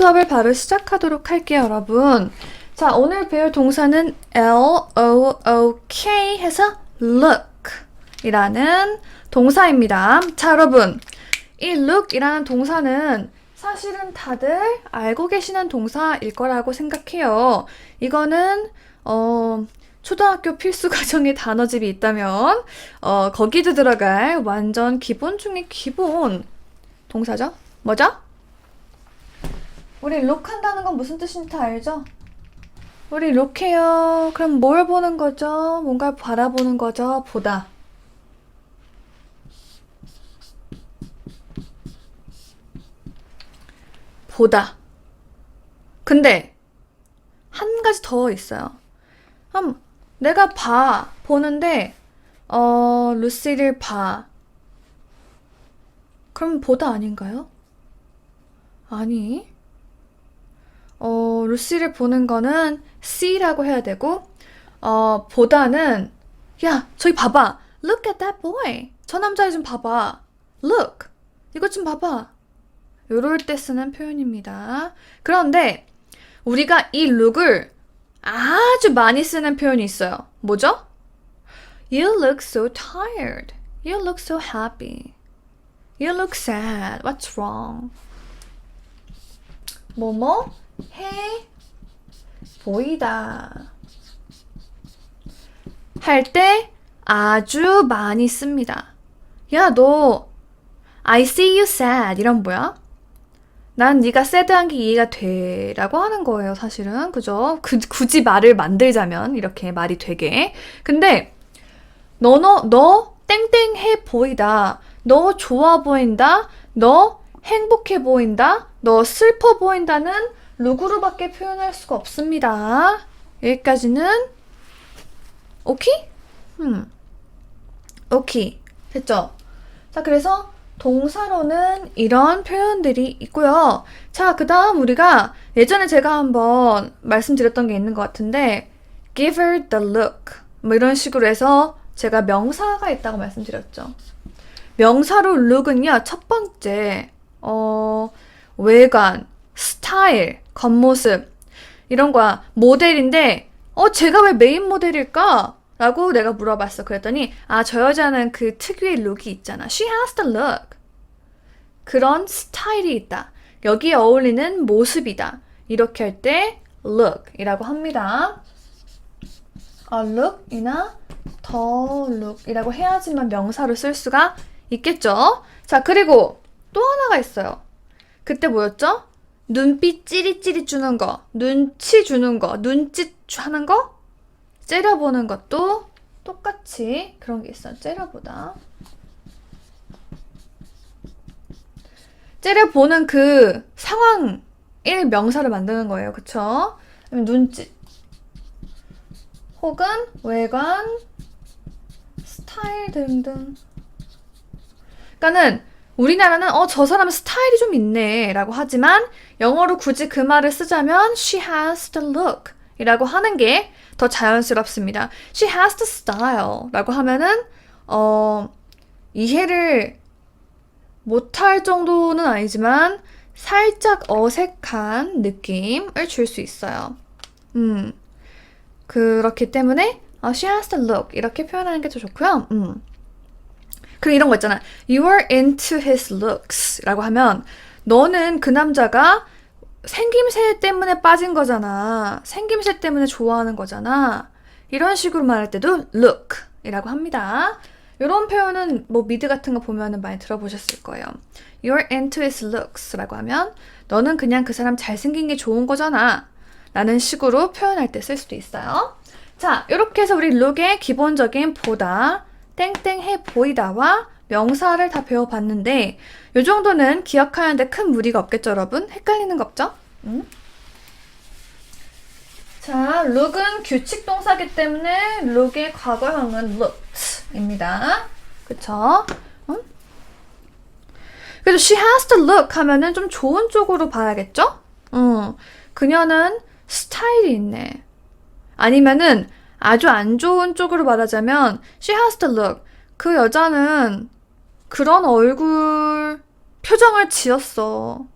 수업을 바로 시작하도록 할게요, 여러분. 자, 오늘 배울 동사는 L-O-O-K 해서 look 이라는 동사입니다. 자, 여러분. 이 look 이라는 동사는 사실은 다들 알고 계시는 동사일 거라고 생각해요. 이거는, 어, 초등학교 필수 과정의 단어집이 있다면, 어, 거기도 들어갈 완전 기본 중에 기본 동사죠? 뭐죠? 우리 룩 한다는 건 무슨 뜻인지 다 알죠? 우리 룩해요. 그럼 뭘 보는 거죠? 뭔가 바라보는 거죠? 보다. 보다. 근데 한 가지 더 있어요. 한 내가 봐 보는데 어 루시를 봐. 그럼 보다 아닌가요? 아니. 어 루시를 보는 거는 see라고 해야 되고 어 보다는 야 저기 봐봐. Look at that boy. 저 남자애 좀 봐봐. Look. 이것 좀 봐봐. 요럴 때 쓰는 표현입니다. 그런데 우리가 이 look을 아주 많이 쓰는 표현이 있어요. 뭐죠? You look so tired. You look so happy. You look sad. What's wrong? 뭐뭐 해 보이다. 할 때 아주 많이 씁니다. 야, 너 I see you sad 이런 뭐야? 난 네가 새드한 게 이해가 돼라고 하는 거예요, 사실은. 그죠? 그, 굳이 말을 만들자면 이렇게 말이 되게. 근데 너 너 너 땡땡해 보이다. 너 좋아 보인다. 너 행복해 보인다. 너 슬퍼 보인다는 룩으로밖에 표현할 수가 없습니다. 여기까지는 오케이? 음. 오케이. 됐죠? 자, 그래서 동사로는 이런 표현들이 있고요. 자, 그 다음 우리가 예전에 제가 한번 말씀드렸던 게 있는 것 같은데, give her the look. 뭐 이런 식으로 해서 제가 명사가 있다고 말씀드렸죠. 명사로 look은요, 첫 번째, 어, 외관, 스타일, 겉모습, 이런 거야. 모델인데, 어, 제가 왜 메인 모델일까? 라고 내가 물어봤어. 그랬더니, 아, 저 여자는 그 특유의 룩이 있잖아. She has the look. 그런 스타일이 있다. 여기에 어울리는 모습이다. 이렇게 할 때 look 이라고 합니다. a look이나 the look 이라고 해야지만 명사로 쓸 수가 있겠죠. 자, 그리고 또 하나가 있어요. 그때 뭐였죠? 눈빛 찌릿찌릿 주는 거, 눈치 주는 거, 눈짓 하는 거, 째려보는 것도 똑같이 그런 게 있어요. 째려보다. 째려보는 그 상황 일 명사를 만드는 거예요. 그쵸? 눈짓. 혹은 외관, 스타일 등등. 그러니까는 우리나라는 어 저 사람은 스타일이 좀 있네 라고 하지만 영어로 굳이 그 말을 쓰자면 she has the look 이라고 하는 게 더 자연스럽습니다. she has the style 라고 하면은 어 이해를 못할 정도는 아니지만 살짝 어색한 느낌을 줄 수 있어요. 음. 그렇기 때문에 어, she has the look 이렇게 표현하는 게 더 좋고요. 음. 그리고 이런 거 있잖아. You are into his looks 라고 하면 너는 그 남자가 생김새 때문에 빠진 거잖아. 생김새 때문에 좋아하는 거잖아. 이런 식으로 말할 때도 look 이라고 합니다. 이런 표현은 뭐 미드 같은 거 보면은 많이 들어보셨을 거예요. You're into his looks 라고 하면 너는 그냥 그 사람 잘생긴 게 좋은 거잖아. 라는 식으로 표현할 때 쓸 수도 있어요. 자, 이렇게 해서 우리 look의 기본적인 보다, 땡땡해 보이다와 명사를 다 배워봤는데 이 정도는 기억하는데 큰 무리가 없겠죠, 여러분? 헷갈리는 거 없죠? 응? 자, look은 규칙 동사기 때문에 look의 과거형은 looked입니다. 그쵸? 응? 그래서 she has to look 하면은 좀 좋은 쪽으로 봐야겠죠? 응. 그녀는 스타일이 있네. 아니면은 아주 안 좋은 쪽으로 말하자면 she has to look. 그 여자는 그런 얼굴 표정을 지었어.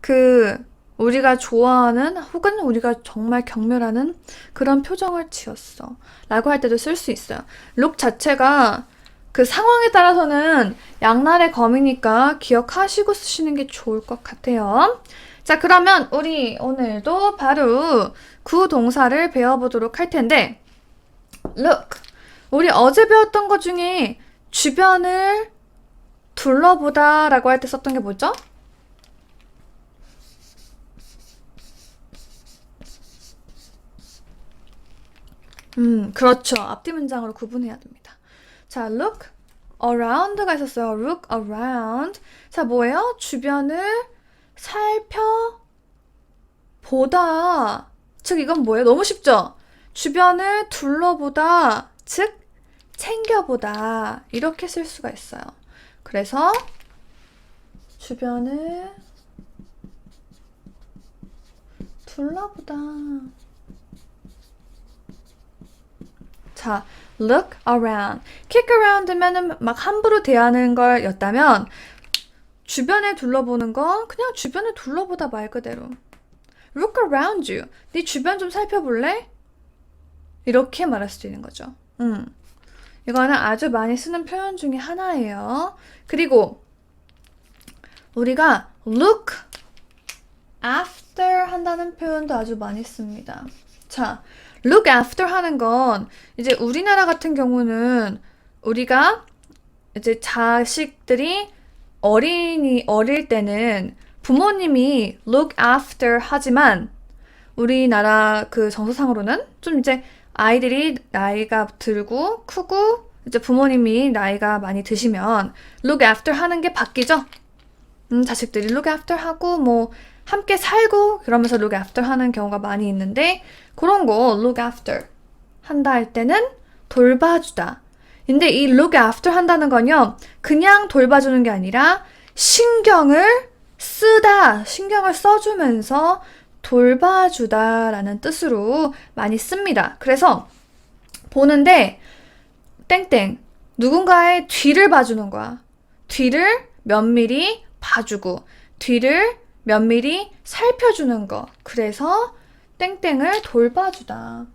그 우리가 좋아하는 혹은 우리가 정말 경멸하는 그런 표정을 지었어. 라고 할 때도 쓸 수 있어요. look 자체가 그 상황에 따라서는 양날의 검이니까 기억하시고 쓰시는 게 좋을 것 같아요. 자, 그러면 우리 오늘도 바로 구 동사를 배워보도록 할 텐데, look. 우리 어제 배웠던 것 중에 주변을 둘러보다 라고 할 때 썼던 게 뭐죠? 음, 그렇죠. 앞뒤 문장으로 구분해야 됩니다. 자, look around가 있었어요. look around. 자, 뭐예요? 주변을 살펴보다. 즉, 이건 뭐예요? 너무 쉽죠? 주변을 둘러보다. 즉, 챙겨보다. 이렇게 쓸 수가 있어요. 그래서, 주변을 둘러보다. 자, look around. kick around면은 막 함부로 대하는 걸였다면 주변에 둘러보는 건 그냥 주변을 둘러보다 말 그대로. look around you. 네 주변 좀 살펴볼래? 이렇게 말할 수도 있는 거죠. 음. 이거는 아주 많이 쓰는 표현 중에 하나예요. 그리고 우리가 look after 한다는 표현도 아주 많이 씁니다. 자, look after 하는 건 이제 우리나라 같은 경우는 우리가 이제 자식들이 어린이 어릴 때는 부모님이 look after 하지만 우리나라 그 정서상으로는 좀 이제 아이들이 나이가 들고 크고 이제 부모님이 나이가 많이 드시면 look after 하는 게 바뀌죠. 음, 자식들이 look after 하고 뭐 함께 살고 그러면서 look after 하는 경우가 많이 있는데 그런 거 look after 한다 할 때는 돌봐주다. 근데 이 look after 한다는 건요, 그냥 돌봐주는 게 아니라 신경을 쓰다, 신경을 써주면서 돌봐주다 라는 뜻으로 많이 씁니다. 그래서 보는데 땡땡 누군가의 뒤를 봐주는 거야. 뒤를 면밀히 봐주고 뒤를 면밀히 살펴주는 거. 그래서 땡땡을 돌봐주다.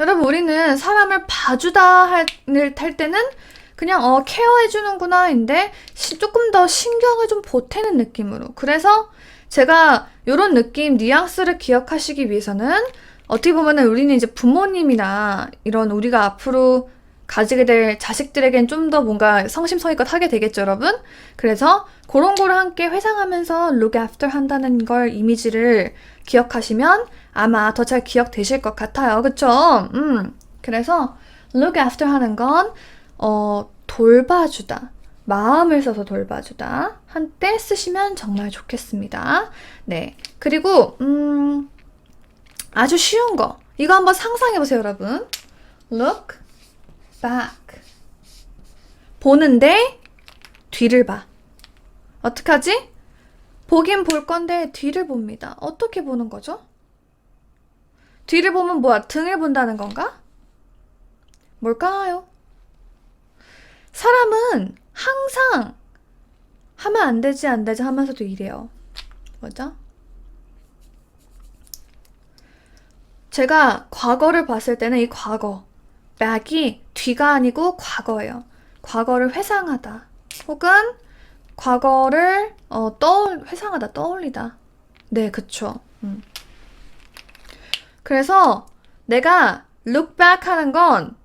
여러분, 우리는 사람을 봐주다 할, 할 때는 그냥 어 케어해주는구나인데 시- 조금 더 신경을 좀 보태는 느낌으로. 그래서 제가 이런 느낌 뉘앙스를 기억하시기 위해서는 어떻게 보면은 우리는 이제 부모님이나 이런 우리가 앞으로 가지게 될 자식들에겐 좀 더 뭔가 성심성의껏 하게 되겠죠, 여러분? 그래서 그런 거를 함께 회상하면서 look after 한다는 걸 이미지를 기억하시면 아마 더 잘 기억되실 것 같아요. 그쵸? 음. 그래서 look after 하는 건, 어, 돌봐주다. 마음을 써서 돌봐주다. 한때 쓰시면 정말 좋겠습니다. 네. 그리고, 음, 아주 쉬운 거. 이거 한번 상상해보세요, 여러분. look back. 보는데 뒤를 봐. 어떡하지? 보긴 볼 건데 뒤를 봅니다. 어떻게 보는 거죠? 뒤를 보면 뭐야? 등을 본다는 건가? 뭘까요? 사람은 항상 하면 안 되지, 안 되지 하면서도 이래요. 뭐죠? 제가 과거를 봤을 때는 이 과거, back이 뒤가 아니고 과거예요. 과거를 회상하다. 혹은 과거를 어, 떠올 회상하다, 떠올리다. 네, 그쵸. 음. 그래서 내가 look back 하는 건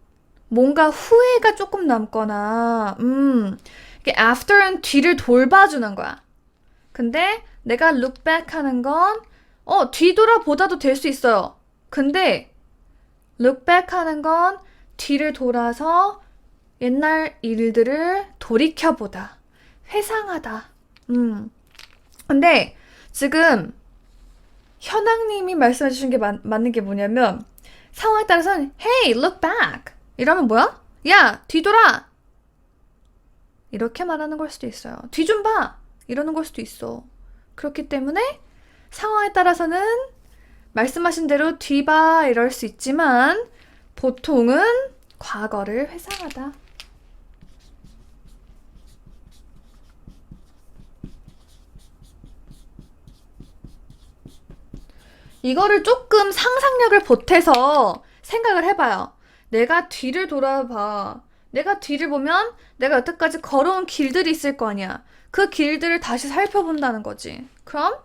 뭔가 후회가 조금 남거나, 음, 이게 after는 뒤를 돌봐주는 거야. 근데 내가 look back 하는 건, 어, 뒤돌아보다도 될 수 있어요. 근데 look back 하는 건 뒤를 돌아서 옛날 일들을 돌이켜보다, 회상하다. 음. 근데 지금 현황님이 말씀해 주신 게 맞, 맞는 게 뭐냐면 상황에 따라서는 Hey, look back. 이러면 뭐야? 야, 뒤돌아! 이렇게 말하는 걸 수도 있어요. 뒤 좀 봐! 이러는 걸 수도 있어. 그렇기 때문에 상황에 따라서는 말씀하신 대로 뒤봐 이럴 수 있지만 보통은 과거를 회상하다. 이거를 조금 상상력을 보태서 생각을 해봐요. 내가 뒤를 돌아봐. 내가 뒤를 보면 내가 여태까지 걸어온 길들이 있을 거 아니야. 그 길들을 다시 살펴본다는 거지. 그럼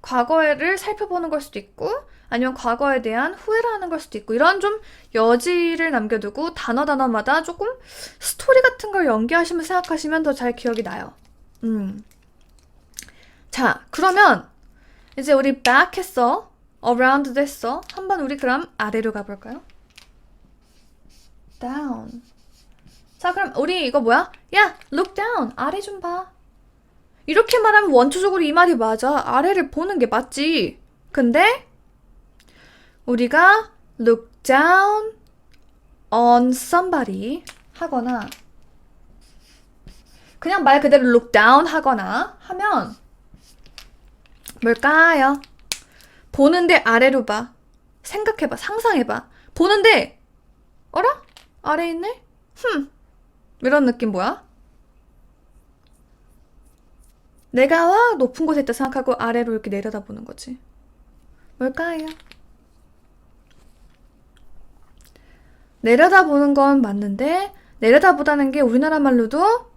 과거를 살펴보는 걸 수도 있고, 아니면 과거에 대한 후회를 하는 걸 수도 있고, 이런 좀 여지를 남겨두고 단어 단어마다 조금 스토리 같은 걸 연기하시면 생각하시면 더 잘 기억이 나요. 음. 자, 그러면 이제 우리 back 했어. around 됐어. 한번 우리 그럼 아래로 가볼까요? Down. 자, 그럼 우리 이거 뭐야? 야, look down. 아래 좀 봐. 이렇게 말하면 원초적으로 이 말이 맞아. 아래를 보는 게 맞지. 근데 우리가 look down on somebody 하거나 그냥 말 그대로 look down 하거나 하면 뭘까요? 보는데 아래로 봐. 생각해봐. 상상해봐. 보는데 어라? 아래 있네? 흠. 이런 느낌 뭐야? 내가 와 높은 곳에 있다 생각하고 아래로 이렇게 내려다보는 거지. 뭘까요? 내려다보는 건 맞는데 내려다보다는 게 우리나라 말로도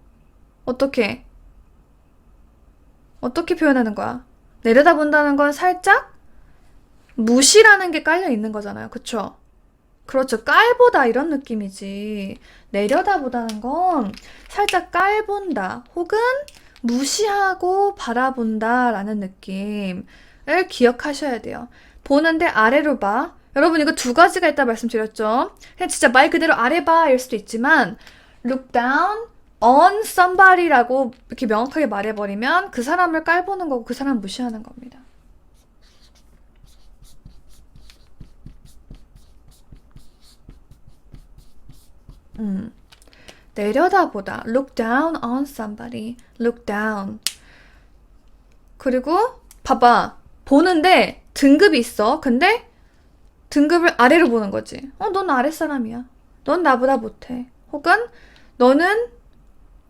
어떻게 어떻게 표현하는 거야? 내려다본다는 건 살짝 무시라는 게 깔려 있는 거잖아요. 그쵸? 그렇죠. 깔보다 이런 느낌이지. 내려다보다는 건 살짝 깔본다 혹은 무시하고 바라본다 라는 느낌을 기억하셔야 돼요. 보는데 아래로 봐. 여러분 이거 두 가지가 있다 말씀드렸죠. 그냥 진짜 말 그대로 아래 봐일 수도 있지만 look down on somebody라고 이렇게 명확하게 말해버리면 그 사람을 깔보는 거고 그 사람 무시하는 겁니다. 음. 내려다보다 look down on somebody. look down. 그리고 봐봐. 보는데 등급이 있어. 근데 등급을 아래로 보는 거지. 어 넌 아랫사람이야. 넌 나보다 못해. 혹은 너는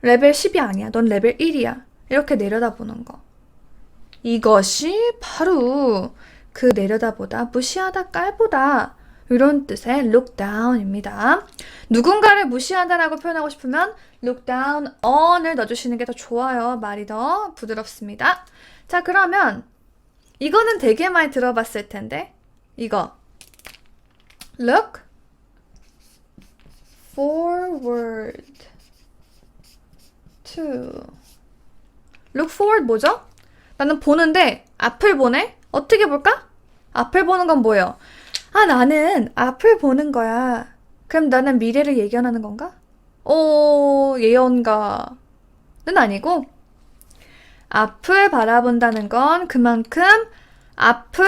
레벨 10이 아니야. 넌 레벨 1이야. 이렇게 내려다보는 거. 이것이 바로 그 내려다보다 무시하다 깔보다 이런 뜻의 look down입니다. 누군가를 무시한다라고 표현하고 싶으면 look down on을 넣어주시는 게 더 좋아요. 말이 더 부드럽습니다. 자, 그러면 이거는 되게 많이 들어봤을 텐데 이거 look forward to look forward 뭐죠? 나는 보는데 앞을 보네? 어떻게 볼까? 앞을 보는 건 뭐예요? 아, 나는 앞을 보는 거야. 그럼 나는 미래를 예견하는 건가? 오, 예언가는 아니고, 앞을 바라본다는 건 그만큼 앞을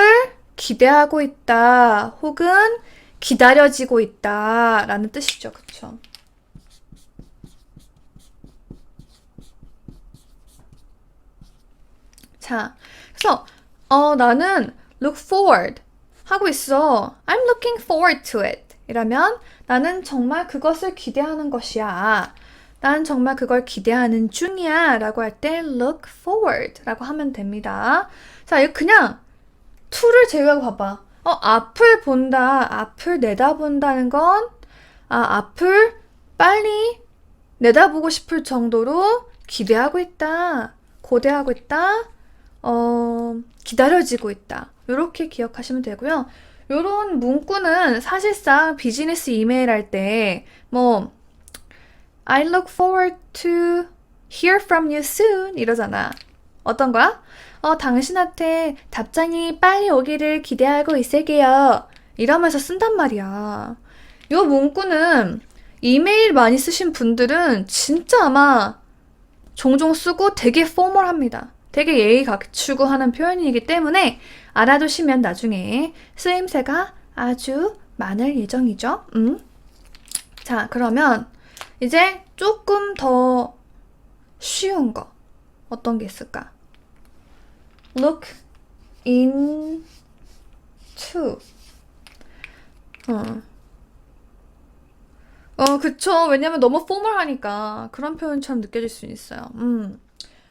기대하고 있다, 혹은 기다려지고 있다, 라는 뜻이죠. 그쵸? 자, 그래서, 어, 나는 look forward. 하고 있어. I'm looking forward to it. 이라면 나는 정말 그것을 기대하는 것이야. 난 정말 그걸 기대하는 중이야. 라고 할 때 look forward 라고 하면 됩니다. 자, 이거 그냥 to를 제외하고 봐봐. 어, 앞을 본다. 앞을 내다본다는 건, 아, 앞을 빨리 내다보고 싶을 정도로 기대하고 있다. 고대하고 있다. 어, 기다려지고 있다. 이렇게 기억하시면 되고요. 이런 문구는 사실상 비즈니스 이메일 할 때 뭐 I look forward to hear from you soon 이러잖아. 어떤 거야? 어, 당신한테 답장이 빨리 오기를 기대하고 있을게요. 이러면서 쓴단 말이야. 이 문구는 이메일 많이 쓰신 분들은 진짜 아마 종종 쓰고 되게 포멀합니다. 되게 예의 갖추고 하는 표현이기 때문에 알아두시면 나중에 쓰임새가 아주 많을 예정이죠. 음. 자, 그러면 이제 조금 더 쉬운 거 어떤 게 있을까? Look into 어. 어, 그쵸. 왜냐면 너무 포멀하니까 그런 표현처럼 느껴질 수 있어요. 음.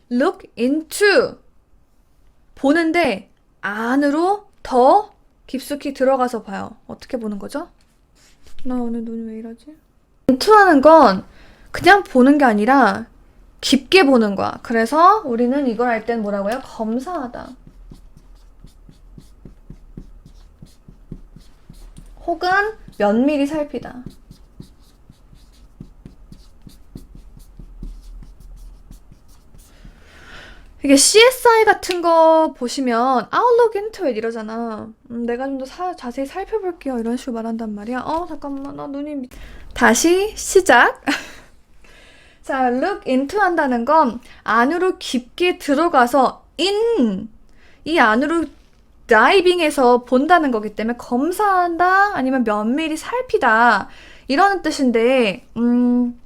look into 보는데 안으로 더 깊숙이 들어가서 봐요. 어떻게 보는 거죠? 나 오늘 눈이 왜 이러지? 인투하는 건 그냥 보는 게 아니라 깊게 보는 거야. 그래서 우리는 이걸 할 땐 뭐라고요? 검사하다. 혹은 면밀히 살피다. 이게 CSI 같은 거 보시면 I'll look into it 이러잖아. 음, 내가 좀 더 자세히 살펴볼게요. 이런 식으로 말한단 말이야. 어, 잠깐만. 나 눈이 미... 다시 시작. 자, look into 한다는 건 안으로 깊게 들어가서 in 이 안으로 다이빙해서 본다는 거기 때문에 검사한다 아니면 면밀히 살피다 이런 뜻인데 음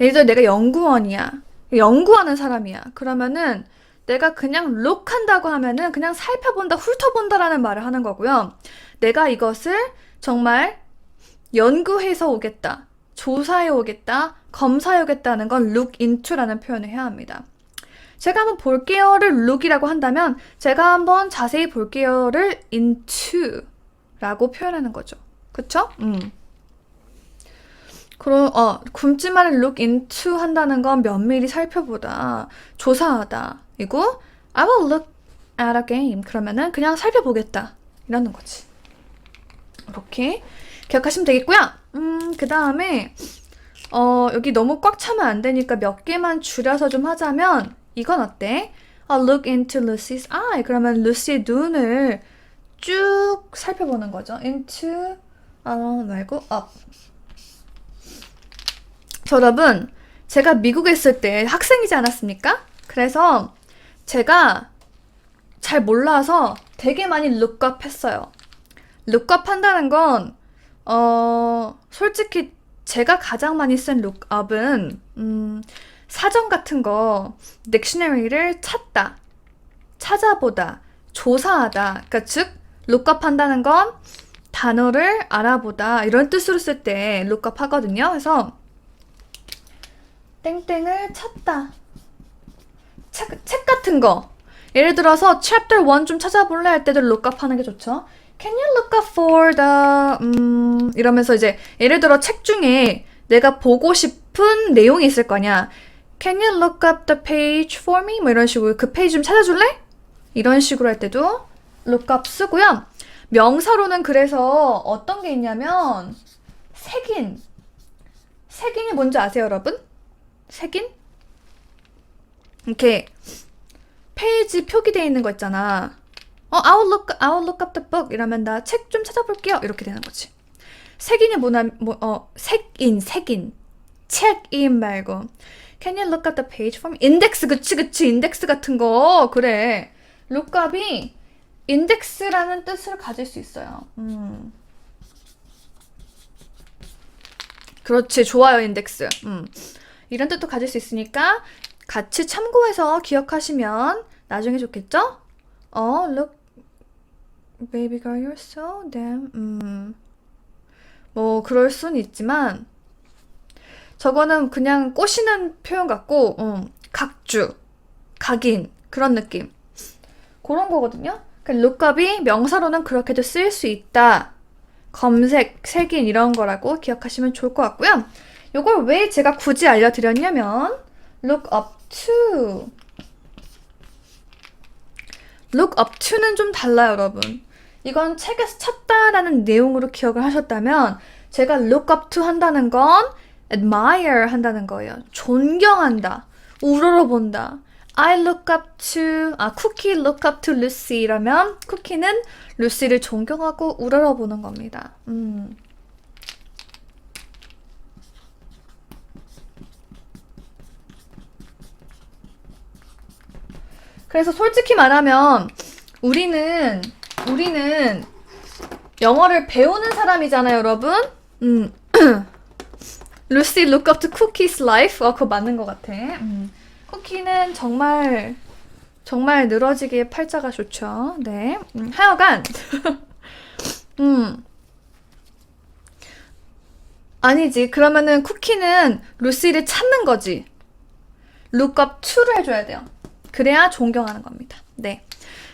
예를 들어 내가 연구원이야 연구하는 사람이야 그러면은 내가 그냥 look 한다고 하면은 그냥 살펴본다 훑어본다라는 말을 하는 거고요 내가 이것을 정말 연구해서 오겠다 조사해 오겠다 검사해 오겠다는 건 look into라는 표현을 해야 합니다 제가 한번 볼게요를 look이라고 한다면 제가 한번 자세히 볼게요를 into라고 표현하는 거죠. 그쵸? 음. 그럼 어 굶지마를 look into 한다는 건 면밀히 살펴보다, 조사하다. 이고 I will look at a game 그러면은 그냥 살펴보겠다 이라는 거지. 이렇게 기억하시면 되겠고요. 음, 그 다음에 어 여기 너무 꽉 차면 안 되니까 몇 개만 줄여서 좀 하자면 이건 어때? I'll look into Lucy's eye. 그러면 루시의 눈을 쭉 살펴보는 거죠. into 어, 말고 up. 저 여러분, 제가 미국에 있을 때 학생이지 않았습니까? 그래서 제가 잘 몰라서 되게 많이 up 했어요. up 한다는 건, 어, 솔직히 제가 가장 많이 쓴 up은, 음, 사전 같은 거 딕셔너리를 찾다, 찾아보다, 조사하다. 그러니까 즉 룩업 한다는 건 단어를 알아보다 이런 뜻으로 쓸 때 룩업 하거든요. 그래서 땡땡을 찾다. 책, 책 같은 거. 예를 들어서 chapter 1 좀 찾아볼래 할 때도 look 하는 게 좋죠. Can you look up for the 음 이러면서 이제 예를 들어 책 중에 내가 보고 싶은 내용이 있을 거냐. Can you look up the page for me? 뭐 이런 식으로 그 페이지 좀 찾아줄래? 이런 식으로 할 때도 look up 쓰고요. 명사로는 그래서 어떤 게 있냐면 색인. 색인이 뭔지 아세요, 여러분? 색인? 이렇게 페이지 표기되어 있는 거 있잖아. 어, I'll look, I'll look up the book 이러면 나 책 좀 찾아볼게요. 이렇게 되는 거지. 색인이 뭐나, 뭐, 어, 색인, 색인. 책인 말고. Can you look at the page for me? 인덱스 그치 그치 인덱스 같은 거 그래. lookup이 인덱스라는 뜻을 가질 수 있어요. 음. 그렇지 좋아요 인덱스. 음. 이런 뜻도 가질 수 있으니까 같이 참고해서 기억하시면 나중에 좋겠죠? 어, look, baby girl, you're so damn. 음. 뭐 그럴 순 있지만 저거는 그냥 꼬시는 표현 같고, 음, 각주, 각인, 그런 느낌. 그런 거거든요. 그러니까 룩업이 명사로는 그렇게도 쓰일 수 있다. 검색, 색인 이런 거라고 기억하시면 좋을 것 같고요. 이걸 왜 제가 굳이 알려드렸냐면 look up to look up to는 좀 달라요, 여러분. 이건 책에서 찾다라는 내용으로 기억을 하셨다면 제가 look up to 한다는 건 admire 한다는 거예요. 존경한다. 우러러본다. I look up to, 아, 쿠키 look up to Lucy라면 쿠키는 루시를 존경하고 우러러보는 겁니다. 음. 그래서 솔직히 말하면 우리는 우리는 영어를 배우는 사람이잖아요, 여러분. 음. 루시 look up to Cookie's life. 어, 그거 맞는 것 같아. 음. 쿠키는 정말 정말 늘어지게 팔자가 좋죠. 네. 음, 하여간 음. 아니지. 그러면은 쿠키는 루시를 찾는 거지. look up to를 해줘야 돼요. 그래야 존경하는 겁니다. 네.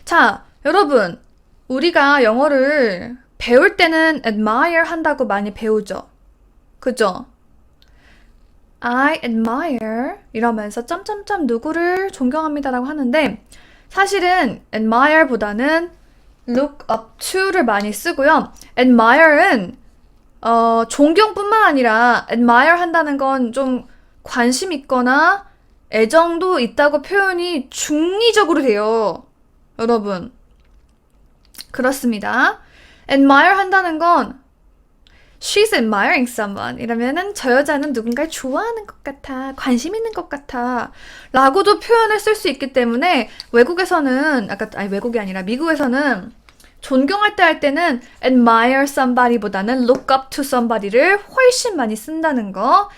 자, 여러분. 우리가 영어를 배울 때는 admire 한다고 많이 배우죠. 그죠? I admire 이러면서 점점점 누구를 존경합니다라고 하는데 사실은 admire보다는 look up to를 많이 쓰고요. admire는 어, 존경뿐만 아니라 admire 한다는 건 좀 관심 있거나 애정도 있다고 표현이 중의적으로 돼요. 여러분. 그렇습니다. admire 한다는 건 she's admiring someone 이러면은 저 여자는 누군가를 좋아하는 것 같아, 관심 있는 것 같아 라고도 표현을 쓸 수 있기 때문에 외국에서는 아까 아니 외국이 아니라 미국에서는 존경할 때 할 때는 admire somebody보다는 look up to somebody를 훨씬 많이 쓴다는 거